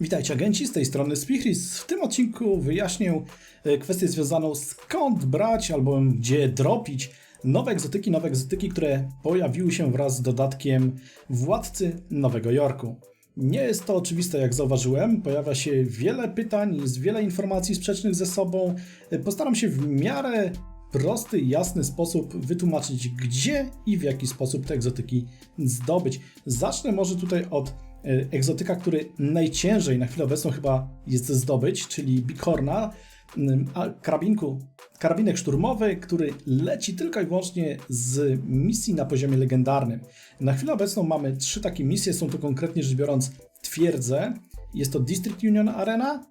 Witajcie agenci, z tej strony Spichris. W tym odcinku wyjaśnię e, kwestię związaną skąd brać albo gdzie dropić nowe egzotyki, nowe egzotyki, które pojawiły się wraz z dodatkiem Władcy Nowego Jorku. Nie jest to oczywiste, jak zauważyłem. Pojawia się wiele pytań, jest wiele informacji sprzecznych ze sobą. E, Postaram się w miarę prosty, jasny sposób wytłumaczyć, gdzie i w jaki sposób te egzotyki zdobyć. Zacznę może tutaj od egzotyka, który najciężej na chwilę obecną chyba jest zdobyć, czyli Bikorna, mm, karabinku, karabinek szturmowy, który leci tylko i wyłącznie z misji na poziomie legendarnym. Na chwilę obecną mamy trzy takie misje, są to konkretnie rzecz biorąc twierdze, jest to District Union Arena,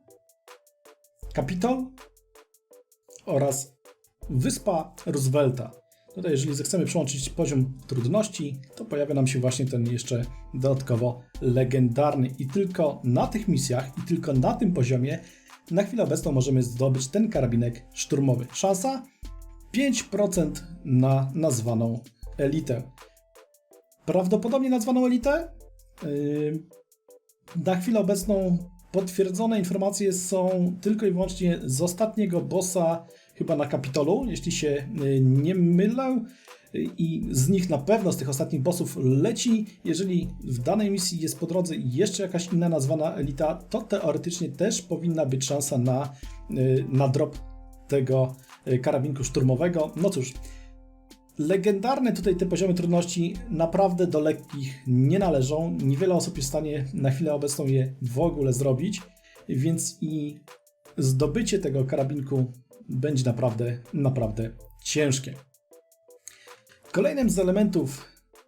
Capitol oraz Wyspa Roosevelta. Tutaj, jeżeli zechcemy przełączyć poziom trudności, to pojawia nam się właśnie ten jeszcze dodatkowo legendarny. I tylko na tych misjach, i tylko na tym poziomie, na chwilę obecną możemy zdobyć ten karabinek szturmowy. Szansa 5% na nazwaną elitę. Prawdopodobnie nazwaną elitę? Yy, na chwilę obecną potwierdzone informacje są tylko i wyłącznie z ostatniego bossa chyba na Kapitolu, jeśli się y, nie mylę. Y, I z nich na pewno, z tych ostatnich bossów leci. Jeżeli w danej misji jest po drodze jeszcze jakaś inna nazwana elita, to teoretycznie też powinna być szansa na, y, na drop tego karabinku szturmowego. No cóż, legendarne tutaj te poziomy trudności naprawdę do lekkich nie należą. Niewiele osób jest w stanie na chwilę obecną je w ogóle zrobić, więc i zdobycie tego karabinku będzie naprawdę, naprawdę ciężkie. Kolejnym z elementów,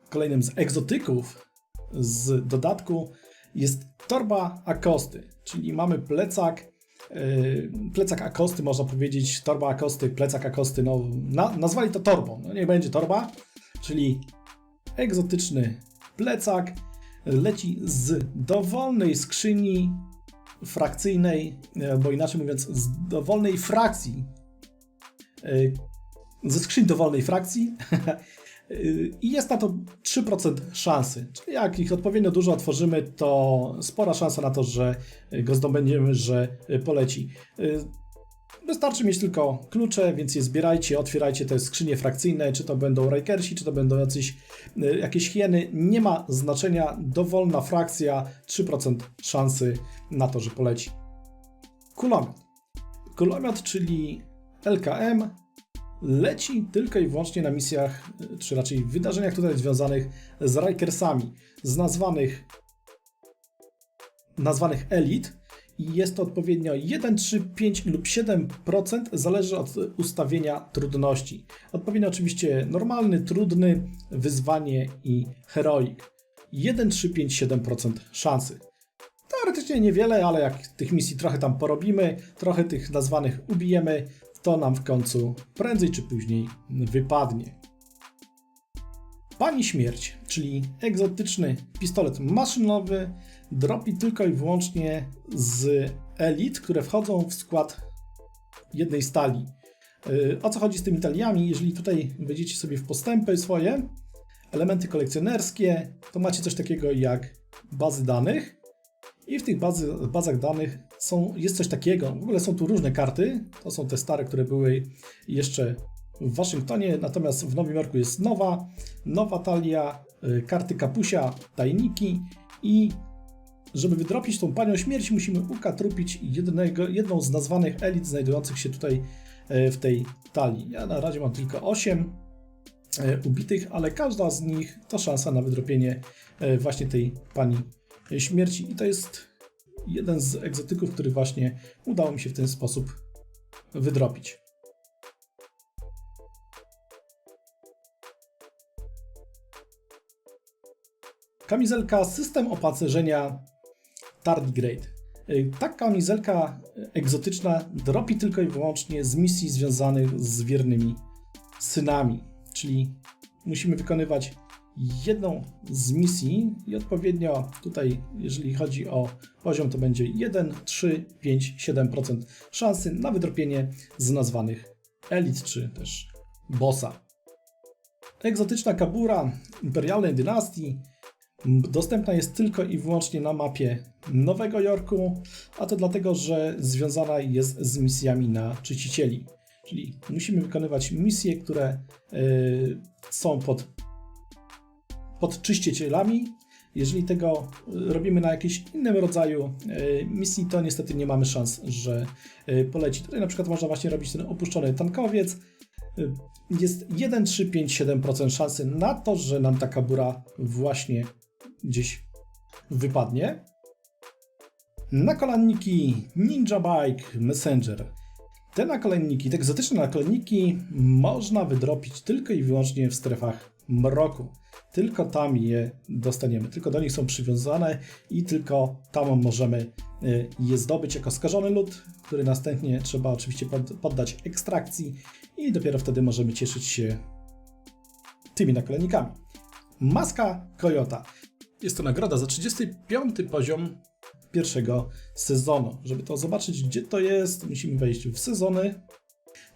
kolejnym z egzotyków z dodatku jest torba akosty, czyli mamy plecak, yy, plecak akosty, można powiedzieć, torba akosty, plecak akosty, no na, nazwali to torbą, no niech będzie torba, czyli egzotyczny plecak, leci z dowolnej skrzyni frakcyjnej, e, bo inaczej mówiąc, z dowolnej frakcji, ze skrzyni dowolnej frakcji i jest na to 3% szansy. Czyli jak ich odpowiednio dużo otworzymy, to spora szansa na to, że go zdobędziemy, że poleci. E, wystarczy mieć tylko klucze, więc je zbierajcie, otwierajcie te skrzynie frakcyjne, czy to będą Rakersi, czy to będą jacyś, jakieś hieny. Nie ma znaczenia, dowolna frakcja, 3% szansy na to, że poleci. Kulomiot. Kulomiot, czyli LKM, leci tylko i wyłącznie na misjach, czy raczej wydarzeniach tutaj związanych z Rikersami, z nazwanych, nazwanych elit. I jest to odpowiednio 1, 3, 5 lub 7%, zależy od ustawienia trudności. Odpowiednio oczywiście normalny, trudny, wyzwanie i heroik. 1, 3, 5, 7% szansy. Teoretycznie niewiele, ale jak tych misji trochę tam porobimy, trochę tych nazwanych ubijemy, to nam w końcu prędzej czy później wypadnie. Pani Śmierć, czyli egzotyczny pistolet maszynowy, dropi tylko i wyłącznie z elit, które wchodzą w skład jednej stali. Yy, o co chodzi z tymi taliami? Jeżeli tutaj wejdziecie sobie w postępy swoje, elementy kolekcjonerskie, to macie coś takiego jak bazy danych i w tych bazy, bazach danych są, jest coś takiego, w ogóle są tu różne karty, to są te stare, które były jeszcze w Waszyngtonie, natomiast w Nowym Jorku jest nowa, nowa talia, y, karty kapusia, tajniki i żeby wydropić tą panią śmierci, musimy ukatrupić jednego, jedną z nazwanych elit znajdujących się tutaj y, w tej talii. Ja na razie mam tylko 8 y, ubitych, ale każda z nich to szansa na wydropienie właśnie tej pani śmierci. I to jest jeden z egzotyków, który właśnie udało mi się w ten sposób wydropić. Kamizelka system opancerzenia Tardigrade. Ta kamizelka egzotyczna dropi tylko i wyłącznie z misji związanych z wiernymi synami, czyli musimy wykonywać jedną z misji i odpowiednio tutaj, jeżeli chodzi o poziom, to będzie 1, 3, 5, 7% szansy na wydropienie z nazwanych elit czy też bossa. Egzotyczna kabura imperialnej dynastii dostępna jest tylko i wyłącznie na mapie Nowego Jorku, a to dlatego, że związana jest z misjami na czyścicieli. Czyli musimy wykonywać misje, które y, są pod, pod czyścicielami. Jeżeli tego y, robimy na jakimś innym rodzaju y, misji, to niestety nie mamy szans, że y, poleci. Tutaj na przykład można właśnie robić ten opuszczony tankowiec. Y, Jest 1, 3, 5, 7% szansy na to, że nam taka bura właśnie gdzieś wypadnie. Nakolanniki Ninja Bike Messenger. Te nakolenniki, te egzotyczne nakolenniki można wydropić tylko i wyłącznie w strefach mroku. Tylko tam je dostaniemy, tylko do nich są przywiązane i tylko tam możemy y, je zdobyć jako skażony lód, który następnie trzeba oczywiście pod- poddać ekstrakcji i dopiero wtedy możemy cieszyć się tymi nakolennikami. Maska Kojota. Jest to nagroda za 35 poziom pierwszego sezonu. Żeby to zobaczyć, gdzie to jest, musimy wejść w sezony.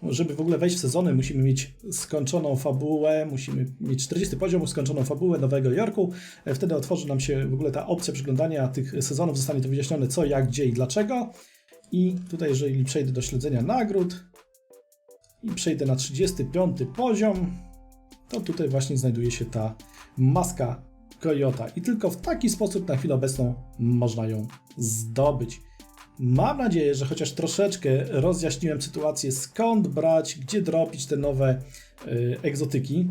Żeby w ogóle wejść w sezony, musimy mieć skończoną fabułę, musimy mieć 40 poziom, skończoną fabułę Nowego Jorku. E, Wtedy otworzy nam się w ogóle ta opcja przeglądania tych sezonów, zostanie to wyjaśnione co, jak, gdzie i dlaczego. I tutaj, jeżeli przejdę do śledzenia nagród i przejdę na 35 poziom, to tutaj właśnie znajduje się ta maska Kojota. I tylko w taki sposób na chwilę obecną można ją zdobyć. Mam nadzieję, że chociaż troszeczkę rozjaśniłem sytuację, skąd brać, gdzie dropić te nowe y, egzotyki.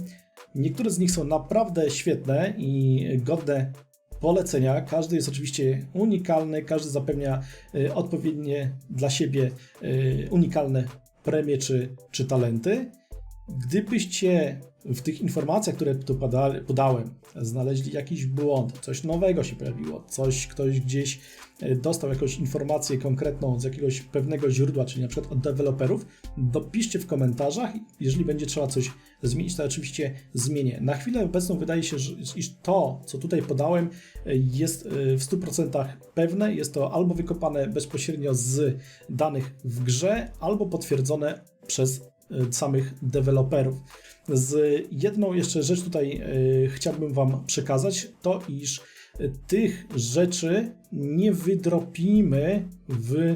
Niektóre z nich są naprawdę świetne i godne polecenia. Każdy jest oczywiście unikalny, każdy zapewnia y, odpowiednie dla siebie y, unikalne premie czy, czy talenty. Gdybyście w tych informacjach, które tu poda- podałem, znaleźli jakiś błąd, coś nowego się pojawiło, coś ktoś gdzieś e, dostał jakąś informację konkretną z jakiegoś pewnego źródła, czyli na przykład od deweloperów, dopiszcie w komentarzach. Jeżeli będzie trzeba coś zmienić, to oczywiście zmienię. Na chwilę obecną wydaje się, że iż to, co tutaj podałem, e, jest e, w 100% pewne. Jest to albo wykopane bezpośrednio z danych w grze, albo potwierdzone przez samych deweloperów. Z jedną jeszcze rzecz tutaj e, chciałbym Wam przekazać, to iż e, tych rzeczy nie wydropimy w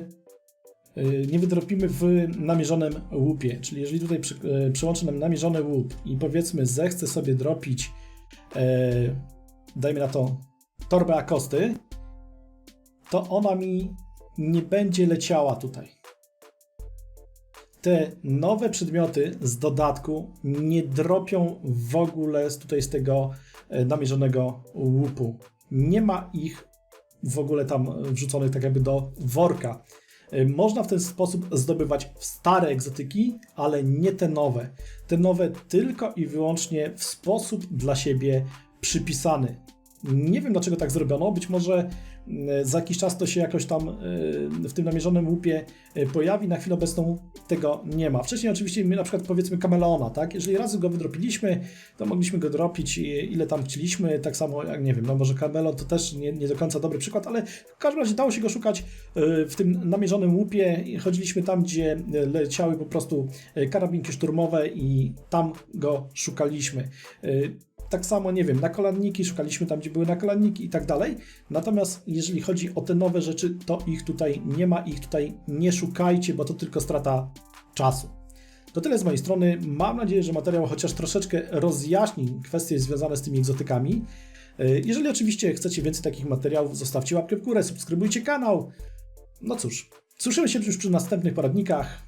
nie wydropimy w namierzonym łupie. Czyli jeżeli tutaj przy, przyłączę nam namierzony łup i powiedzmy zechcę sobie dropić e, dajmy na to torbę akosty, to ona mi nie będzie leciała tutaj te nowe przedmioty z dodatku nie dropią w ogóle z tutaj z tego e, namierzonego łupu. Nie ma ich w ogóle tam wrzuconych tak jakby do worka. E, Można w ten sposób zdobywać stare egzotyki, ale nie te nowe. Te nowe tylko i wyłącznie w sposób dla siebie przypisany. Nie wiem dlaczego tak zrobiono, być może za jakiś czas to się jakoś tam y, w tym namierzonym łupie y, pojawi, na chwilę obecną tego nie ma. Wcześniej oczywiście my na przykład powiedzmy kameleona, tak? Jeżeli razy go wydropiliśmy, to mogliśmy go dropić ile tam chcieliśmy, tak samo jak nie wiem, no może kameleon to też nie, nie do końca dobry przykład, ale w każdym razie dało się go szukać w tym namierzonym łupie chodziliśmy tam, gdzie leciały po prostu karabinki szturmowe i tam go szukaliśmy. Y, tak samo, nie wiem, nakolanniki, szukaliśmy tam, gdzie były nakolanniki i tak dalej. Natomiast jeżeli chodzi o te nowe rzeczy, to ich tutaj nie ma, ich tutaj nie szukajcie, bo to tylko strata czasu. To tyle z mojej strony. Mam nadzieję, że materiał chociaż troszeczkę rozjaśni kwestie związane z tymi egzotykami. Yy, Jeżeli oczywiście chcecie więcej takich materiałów, zostawcie łapkę w górę, subskrybujcie kanał. No cóż, słyszymy się już przy następnych poradnikach.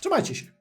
Trzymajcie się.